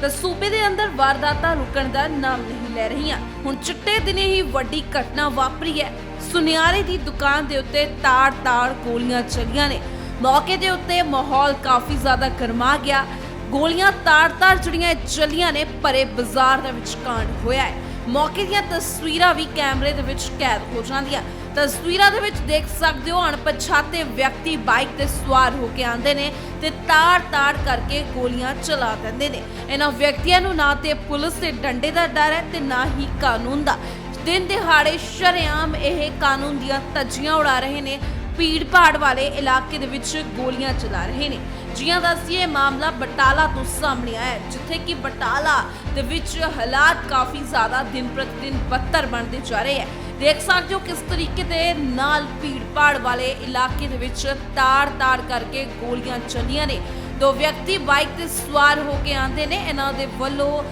ਤਾਂ ਸੂਬੇ ਦੇ ਅੰਦਰ ਵਾਰਦਾਤਾਂ ਰੁਕਣ ਦਾ ਨਾਮ ਨਹੀਂ ਲੈ ਰਹੀਆਂ। ਹੁਣ ਚਿੱਟੇ ਦਿਨੇ ਹੀ ਵੱਡੀ ਘਟਨਾ ਵਾਪਰੀ ਹੈ। ਸੁਨਿਆਰੇ ਦੀ ਦੁਕਾਨ ਦੇ ਉੱਤੇ ਤਾੜ-ਤਾੜ ਗੋਲੀਆਂ ਚੱਲੀਆਂ ਨੇ। ਮੌਕੇ ਦੇ ਉੱਤੇ ਮਾਹੌਲ ਕਾਫੀ ਜ਼ਿਆਦਾ ਗਰਮਾ ਗਿਆ। ਗੋਲੀਆਂ ਤਾੜ-ਤਾੜ ਜਿਹੜੀਆਂ ਇਹ ਚੱਲੀਆਂ ਨੇ, ਭਰੇ ਬਾਜ਼ਾਰ ਦੇ ਵਿੱਚ ਕਾਂਡ ਹੋਇਆ ਹੈ। ਮੌਕੇ ਦੀਆਂ ਤਸਵੀਰਾਂ ਵੀ ਕੈਮਰੇ ਦੇ ਵਿੱਚ ਕੈਦ ਹੋ ਜਾਂਦੀਆਂ। ਤਸਵੀਰਾਂ ਦੇ ਵਿੱਚ ਦੇਖ ਸਕਦੇ ਹੋ ਅਣਪਛਾਤੇ ਵਿਅਕਤੀ ਬਾਈਕ ਤੇ ਸਵਾਰ ਹੋ ਕੇ ਆਉਂਦੇ ਨੇ ਤੇ ਤਾੜ-ਤਾੜ ਕਰਕੇ ਗੋਲੀਆਂ ਚਲਾ ਦਿੰਦੇ ਨੇ। ਇਹਨਾਂ ਵਿਅਕਤੀਆਂ ਨੂੰ ਨਾ ਤੇ ਪੁਲਿਸ ਦੇ ਡੰਡੇ ਦਾ ਡਰ ਹੈ ਤੇ ਨਾ ਹੀ ਕਾਨੂੰਨ ਦਾ। ਦਿਨ ਦਿਹਾੜੇ ਸ਼ਰੇਆਮ ਇਹ ਕਾਨੂੰਨ ਦੀਆਂ ਧੱਜੀਆਂ ਉਡਾ ਰਹੇ ਨੇ। ਭੀੜ ਭਾੜ ਵਾਲੇ ਇਲਾਕੇ ਦੇ ਵਿੱਚ ਗੋਲੀਆਂ ਚਲਾ ਰਹੇ ਨੇ। ਜੀਆਂ ਦੱਸੀਏ ਮਾਮਲਾ ਬਟਾਲਾ ਤੋਂ ਸਾਹਮਣੇ ਆਇਆ ਹੈ, ਜਿੱਥੇ ਕਿ ਬਟਾਲਾ ਦੇ ਵਿੱਚ ਹਾਲਾਤ ਕਾਫੀ ਜ਼ਿਆਦਾ ਦਿਨ ਪ੍ਰਤੀ ਦਿਨ ਬੱਤਰ ਬਣਦੇ ਜਾ ਰਹੇ ਹੈ। ਦੇਖ ਸਕਦੇ ਹੋ ਕਿਸ ਤਰੀਕੇ ਦੇ ਨਾਲ ਭੀੜ ਭਾੜ ਵਾਲੇ ਇਲਾਕੇ ਦੇ ਵਿੱਚ ਤਾੜ-ਤਾੜ ਕਰਕੇ ਗੋਲੀਆਂ ਚੱਲੀਆਂ ਨੇ। ਦੋ ਵਿਅਕਤੀ ਬਾਈਕ ਤੇ ਸਵਾਰ ਹੋ ਕੇ ਆਂਦੇ ਨੇ। ਇਹਨਾਂ ਦੇ ਵੱਲੋਂ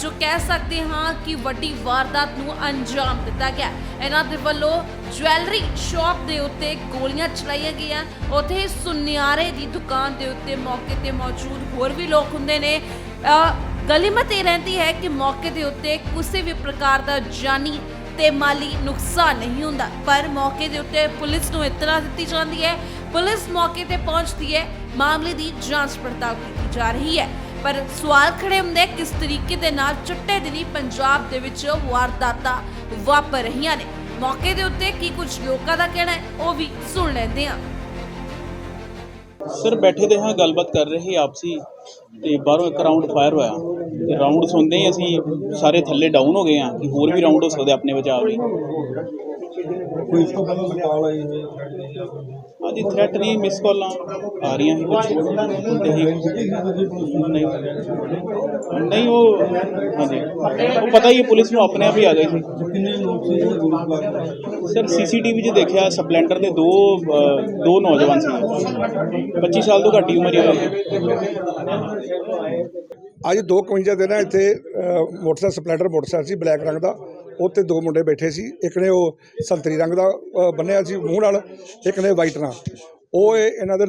ਜੋ ਕਹਿ ਸਕਦੇ ਹਾਂ ਕਿ ਵੱਡੀ ਵਾਰਦਾਤ ਨੂੰ ਅੰਜਾਮ ਦਿੱਤਾ ਗਿਆ। ਇਹਨਾਂ ਦੇ ਵੱਲੋਂ ਜਵੈਲਰੀ ਸ਼ਾਪ ਦੇ ਉੱਤੇ ਗੋਲੀਆਂ ਚਲਾਈਆਂ ਗਈਆਂ। ਉੱਥੇ ਸੁਨਿਆਰੇ ਦੀ ਦੁਕਾਨ ਦੇ ਉੱਤੇ ਮੌਕੇ ਤੇ ਮੌਜੂਦ ਹੋਰ ਵੀ ਲੋਕ ਹੁੰਦੇ ਨੇ। ਗਲੀਮਤ ਇਹ ਰਹਿੰਦੀ ਹੈ ਕਿ ਮੌਕੇ ਦੇ ਉੱਤੇ ਕਿਸੇ ਵੀ ਪ੍ਰਕਾਰ ਦਾ ਜਾਨੀ ਤੇ ਮਾਲੀ ਨੁਕਸਾਨ ਨਹੀਂ ਹੁੰਦਾ। ਪਰ ਮੌਕੇ ਦੇ ਉੱਤੇ ਪੁਲਿਸ ਨੂੰ ਇਤਲਾ ਦਿੱਤੀ ਜਾਂਦੀ ਹੈ ਪੁਲਿਸ ਮੌਕੇ ਤੇ ਪਹੁੰਚਦੀ ਹੈ। ਮਾਮਲੇ ਦੀ ਜਾਂਚ ਪੜਤਾਲ ਕੀਤੀ ਜਾ ਰਹੀ ਹੈ। ਪਰ ਸਵਾਲ ਖੜੇ ਹੁੰਦੇ ਕਿਸ ਤਰੀਕੇ ਦੇ ਨਾਲ ਚੁੱਟੇ ਦਿਨੀ ਪੰਜਾਬ ਦੇ ਵਿੱਚ ਵਾਰਦਾਤਾਂ ਵਾਪਰ ਰਹੀਆਂ ਨੇ। ਮੌਕੇ ਦੇ ਉੱਤੇ ਕੀ ਕੁਝ ਲੋਕਾਂ ਦਾ ਕਹਿਣਾ ਹੈ, ਉਹ ਵੀ ਸੁਣ ਲੈਂਦੇ ਹਾਂ। ਸਰ, ਬੈਠੇ ਦੇ ਹਾਂ, ਗੱਲਬਾਤ ਕਰ ਰਹੇ ਸੀ ਆਪਸੀ ਤੇ ਬਾਹਰੋਂ ਇੱਕ ਰਾਉਂਡ ਫਾਇਰ ਹੋਇਆ। ਤੇ ਰਾਉਂਡ ਸੁਣਦੇ ਹੀ ਅਸੀਂ ਸਾਰੇ ਥੱਲੇ ਡਾਊਨ ਹੋ ਗਏ ਆ ਕਿ ਹੋਰ ਵੀ ਰਾਉਂਡ ਹੋ ਸਕਦੇ ਆਪਣੇ ਬਚਾਅ ਲਈ ਕੋਈ ਇਸ ਤੋਂ ਪਹਿਲਾਂ ਕਾਲ ਆਈ ਹੋਈ ਹਾਂਜੀ ਥ੍ਰੈਟ ਨਹੀਂ ਮਿਸ ਕਾਲਾਂ ਆ ਰਹੀਆਂ ਸੀ ਕੁਝ ਨਹੀਂ ਨਹੀਂ ਉਹ ਹਾਂਜੀ। ਉਹ ਪਤਾ ਹੀ ਹੈ ਪੁਲਿਸ ਨੂੰ ਆਪਣੇ ਆਪ ਹੀ ਆ ਗਏ ਸੀ। ਸਰ ਸੀਸੀਟੀਵੀ 'ਚ ਦੇਖਿਆ ਸਪਲੈਂਡਰ ਦੇ ਦੋ ਦੋ ਨੌਜਵਾਨ ਸੀ। 25 ਸਾਲ ਤੋਂ ਘੱਟ ਹੀ ਉਮਰ ਹੀ ਅੱਜ 2:51 ਦੇ ਨਾ ਇੱਥੇ ਮੋਟਰਸਾਈਕਲ ਸਪਲੈਂਡਰ ਮੋਟਰਸਾਈਕਲ ਸੀ ਬਲੈਕ ਰੰਗ ਦਾ। ਉੱਤੇ ਦੋ ਮੁੰਡੇ ਬੈਠੇ ਸੀ, ਇੱਕ ਨੇ ਉਹ ਸੰਤਰੀ ਰੰਗ ਦਾ ਬੰਨਿਆ ਸੀ ਮੂੰਹ ਨਾਲ, ਇੱਕ ਨੇ ਵਾਈਟ ਨਾਲ। ਉਹ ਇਹਨਾਂ ਦੇ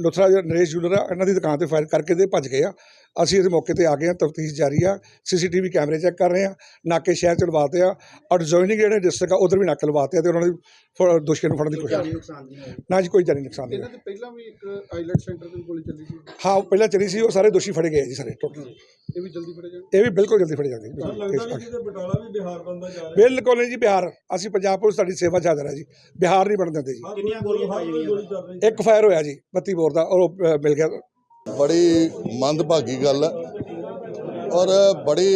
ਲੁਥਰਾ ਜਿਹੜਾ ਨਰੇਸ਼ ਜੂਲਰ ਆ ਇਹਨਾਂ ਦੀ ਦੁਕਾਨ ਤੇ ਫਾਇਰ ਕਰਕੇ ਤੇ ਭੱਜ ਗਏ ਆ। ਅਸੀਂ ਇਸ ਮੌਕੇ ਤੇ ਆ ਗਏ ਆ ਤਫਤੀਸ਼ ਜਾਰੀ ਆ। ਸੀਸੀਟੀਵੀ ਕੈਮਰੇ ਚੈੱਕ ਕਰ ਰਹੇ ਆ। ਨਾਕੇ ਸ਼ਹਿਰ ਚ ਲਵਾਤੇ ਆ। ਔਰ ਜੋਇਨਿੰਗ ਜਿਹੜੇ ਡਿਸਟ੍ਰਿਕਟ ਆ ਉਧਰ ਵੀ ਨਾਕੇ ਲਵਾਤੇ ਆ ਤੇ ਉਹਨਾਂ ਦੀ ਦੋਸ਼ੀਆਂ ਨੂੰ ਫੜਨ ਦੀ ਕੋਸ਼ਿਸ਼ ਨਾ ਜੀ ਕੋਈ ਜਾਨੀ ਨੁਕਸਾਨ ਨਹੀਂ ਇਹਨਾਂ ਦੇ ਪਹਿਲਾਂ ਵੀ ਇੱਕ ਆਈਲੈਟ ਸੈਂਟਰ ਤੇ ਗੋਲੀ ਚੱਲੀ ਸੀ। ਹਾਂ ਉਹ ਪਹਿਲਾਂ ਚਲੀ ਸੀ ਉਹ ਸਾਰੇ ਦੋਸ਼ੀ ਫੜੇ ਗਏ ਜੀ ਸਾਰੇ ਟੋਟਲ ਇਹ ਵੀ ਜਲਦੀ ਫੜੇ ਜਾਣ ਇਹ ਵੀ ਬਿਲਕੁਲ ਜਲਦੀ ਫੜੇ ਜਾਣਗੇ ਬਟਾਲਾ ਵੀ ਬਿਹਾਰ ਬੰਦਾ ਜਾ ਰਿਹਾ। ਬਿਲਕੁਲ ਨਹੀਂ ਜੀ ਬਿਹਾਰ। ਅਸੀਂ ਪੰਜਾਬ ਪੁਲਿਸ ਤੁਹਾਡੀ ਸੇਵਾ 'ਚ ਹਾਜ਼ਰ ਹੈ ਜੀ। ਬਿਹਾਰ ਨਹੀਂ ਬਣ ਦਿੰਦੇ ਜੀ। ਕਿੰਨੀਆਂ ਗੋਲੀਆਂ ਇੱਕ ਫਾਇਰ ਹੋਇਆ ਜੀ 32 ਬੋਰ ਦਾ ਉਹ ਮਿਲ ਗਿਆ। ਬੜੀ ਮੰਦਭਾਗੀ ਗੱਲ ਹੈ ਔਰ ਬੜੀ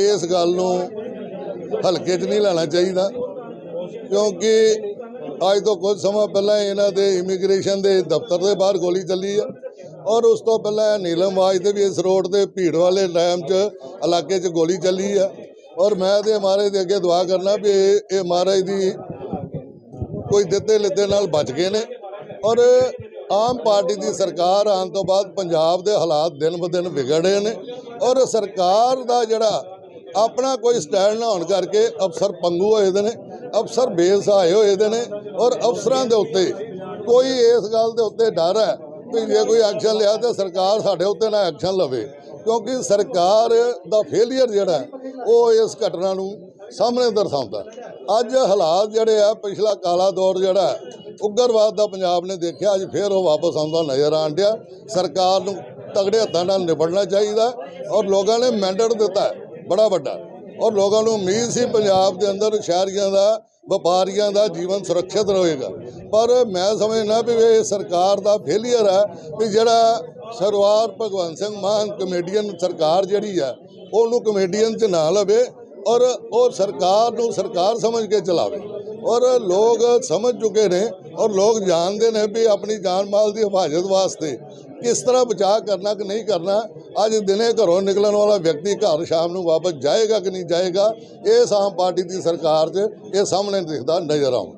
ਇਸ ਗੱਲ ਨੂੰ ਹਲਕੇ 'ਚ ਨਹੀਂ ਲੈਣਾ ਚਾਹੀਦਾ ਕਿਉਂਕਿ ਅੱਜ ਤੋਂ ਕੁਝ ਸਮਾਂ ਪਹਿਲਾਂ ਇਹਨਾਂ ਦੇ ਇਮੀਗ੍ਰੇਸ਼ਨ ਦੇ ਦਫ਼ਤਰ ਦੇ ਬਾਹਰ ਗੋਲੀ ਚੱਲੀ ਆ ਔਰ ਉਸ ਤੋਂ ਪਹਿਲਾਂ ਨੀਲਮ ਵਾਜ ਤੇ ਵੀ ਇਸ ਰੋਡ ਤੇ ਭੀੜ ਵਾਲੇ ਟਾਈਮ 'ਚ ਇਲਾਕੇ 'ਚ ਗੋਲੀ ਚੱਲੀ ਆ ਔਰ ਮੈਂ ਤੇ ਮਹਾਰਾਜ ਦੇ ਅੱਗੇ ਦੁਆ ਕਰਨਾ ਵੀ ਇਹ ਮਹਾਰਾਜ ਦੀ ਕੋਈ ਦਿੱਤੇ ਲਿੱਤੇ ਨਾਲ ਬਚ ਗਏ ਨੇ ਔਰ ਆਮ ਪਾਰਟੀ ਦੀ ਸਰਕਾਰ ਆਉਣ ਤੋਂ ਬਾਅਦ ਪੰਜਾਬ ਦੇ ਹਾਲਾਤ ਦਿਨ ਬ ਦਿਨ ਵਿਗੜ ਰਹੇ ਨੇ ਔਰ ਸਰਕਾਰ ਦਾ ਜਿਹੜਾ ਆਪਣਾ ਕੋਈ ਸਟੈਂਡ ਨਾ ਹੋਣ ਕਰਕੇ ਅਫਸਰ ਪੰਗੂ ਹੋਏ ਦੇ ਨੇ, ਅਫਸਰ ਬੇਸਹਾਏ ਹੋਏ ਦੇ ਨੇ ਔਰ ਅਫਸਰਾਂ ਦੇ ਉੱਤੇ ਕੋਈ ਇਸ ਗੱਲ ਦੇ ਉੱਤੇ ਡਰ ਹੈ ਵੀ ਜੇ ਕੋਈ ਐਕਸ਼ਨ ਲਿਆ ਤਾਂ ਸਰਕਾਰ ਸਾਡੇ ਉੱਤੇ ਨਾ ਐਕਸ਼ਨ ਲਵੇ, ਕਿਉਂਕਿ ਸਰਕਾਰ ਦਾ ਫੇਲਿਅਰ ਜਿਹੜਾ ਉਹ ਇਸ ਘਟਨਾ ਨੂੰ ਸਾਹਮਣੇ ਦਰਸਾਉਂਦਾ ਅੱਜ ਹਾਲਾਤ ਜਿਹੜੇ ਆ, ਪਿਛਲਾ ਕਾਲਾ ਦੌਰ ਜਿਹੜਾ ਉਗਰਵਾਦ ਦਾ ਪੰਜਾਬ ਨੇ ਦੇਖਿਆ, ਅੱਜ ਫੇਰ ਉਹ ਵਾਪਸ ਆਉਂਦਾ ਨਜ਼ਰ ਆਣ ਡਿਆ। ਸਰਕਾਰ ਨੂੰ ਤਗੜੇ ਹੱਥਾਂ ਨਾਲ ਨਿਬੜਨਾ ਚਾਹੀਦਾ ਔਰ ਲੋਕਾਂ ਨੇ ਮੈਂਡੇਟ ਦਿੱਤਾ ਬੜਾ ਵੱਡਾ। ਔਰ ਲੋਕਾਂ ਨੂੰ ਉਮੀਦ ਸੀ ਪੰਜਾਬ ਦੇ ਅੰਦਰ ਸ਼ਹਿਰੀਆਂ ਦਾ, ਵਪਾਰੀਆਂ ਦਾ ਜੀਵਨ ਸੁਰੱਖਿਅਤ ਰਹੇਗਾ। ਪਰ ਮੈਂ ਸਮਝਣਾ ਵੀ ਇਹ ਸਰਕਾਰ ਦਾ ਫੇਲੀਅਰ ਹੈ ਵੀ ਜਿਹੜਾ ਸਰਵਾਰ ਭਗਵੰਤ ਸਿੰਘ ਮਾਨ ਕਮੇਡੀਅਨ ਸਰਕਾਰ ਜਿਹੜੀ ਆ ਉਹਨੂੰ ਕਮੇਡੀਅਨ 'ਚ ਨਾ ਲਵੇ ਔਰ ਉਹ ਸਰਕਾਰ ਨੂੰ ਸਰਕਾਰ ਸਮਝ ਕੇ ਚਲਾਵੇ। ਔਰ ਲੋਕ ਸਮਝ ਚੁੱਕੇ ਨੇ ਔਰ ਲੋਕ ਜਾਣਦੇ ਨੇ ਵੀ ਆਪਣੀ ਜਾਨ ਮਾਲ ਦੀ ਹਿਫਾਜ਼ਤ ਵਾਸਤੇ ਕਿਸ ਤਰ੍ਹਾਂ ਬਚਾਅ ਕਰਨਾ ਕਿ ਨਹੀਂ ਕਰਨਾ। ਅੱਜ ਦਿਨੇ ਘਰੋਂ ਨਿਕਲਣ ਵਾਲਾ ਵਿਅਕਤੀ ਘਰ ਸ਼ਾਮ ਨੂੰ ਵਾਪਸ ਜਾਏਗਾ ਕਿ ਨਹੀਂ ਜਾਏਗਾ, ਇਹ ਆਮ ਪਾਰਟੀ ਦੀ ਸਰਕਾਰ 'ਚ ਇਹ ਸਾਹਮਣੇ ਦਿਖਦਾ ਨਜ਼ਰ ਆਉਂਦਾ।